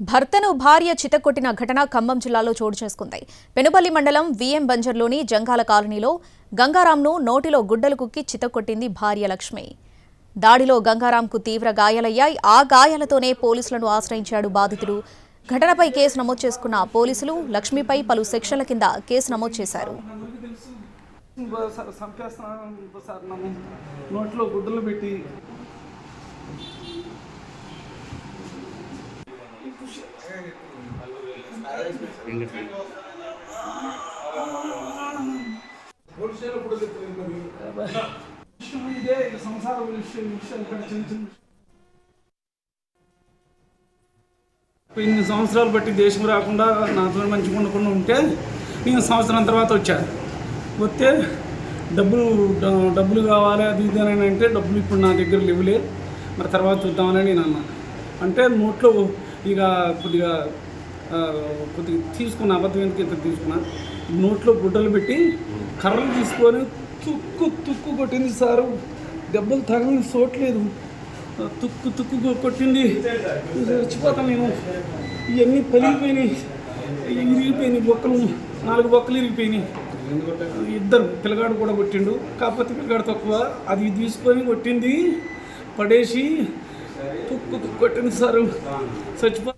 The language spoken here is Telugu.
భర్తను భార్య చితకొట్టిన ఘటన ఖమ్మం జిల్లాలో చోటు చేసుకుంది. పెనుపల్లి మండలం విఎం బంజర్లోని జంగాల కాలనీలో గంగారాంను నోటిలో గుడ్డలు కుక్కి చితకొట్టింది భార్య లక్ష్మి. దాడిలో గంగారాంకు తీవ్ర గాయాలయ్యాయి. ఆ గాయాలతోనే పోలీసులను ఆశ్రయించాడు బాధితుడు. ఘటనపై కేసు నమోదు చేసుకున్న పోలీసులు లక్ష్మిపై పలు సెక్షన్ల కింద కేసు నమోదు చేశారు. నోట్లో గుడ్డలు పెట్టి ఇదే విషయం విషయం ఇక్కడ చిన్న చిన్న ఇన్ని సంవత్సరాలు బట్టి దేశం రాకుండా నాతో మంచిగా ఉండకుండా ఉంటే నేను సంవత్సరం తర్వాత వచ్చా వస్తే డబ్బులు డబ్బులు కావాలి అది ఇది అని అంటే డబ్బులు ఇప్పుడు నా దగ్గర లేవులే మరి తర్వాత చూద్దామని నేను అన్నా. అంటే నోట్లో ఇక కొద్దిగా కొద్దిగా తీసుకున్న అబద్ధం ఎందుకు ఇంత తీసుకున్నా నోట్లో గుడ్డలు పెట్టి కర్రలు తీసుకొని తుక్కు తుక్కు కొట్టింది సారు. దెబ్బలు తగలని చోట్లేదు తుక్కు తుక్కు కొట్టింది. చచ్చిపోతాను నేను ఇవన్నీ పలిగిపోయినాయి ఇరిగిపోయినాయి బొక్కలు. నాలుగు బొక్కలు ఇరిగిపోయినాయి. ఇద్దరు పిల్లగాడు కూడా కొట్టిండు. కాకపోతే పిల్లగాడు తక్కువ. అది తీసుకొని కొట్టింది. పడేసి తుక్కు తుక్కు కొట్టింది సారు. చచ్చిపో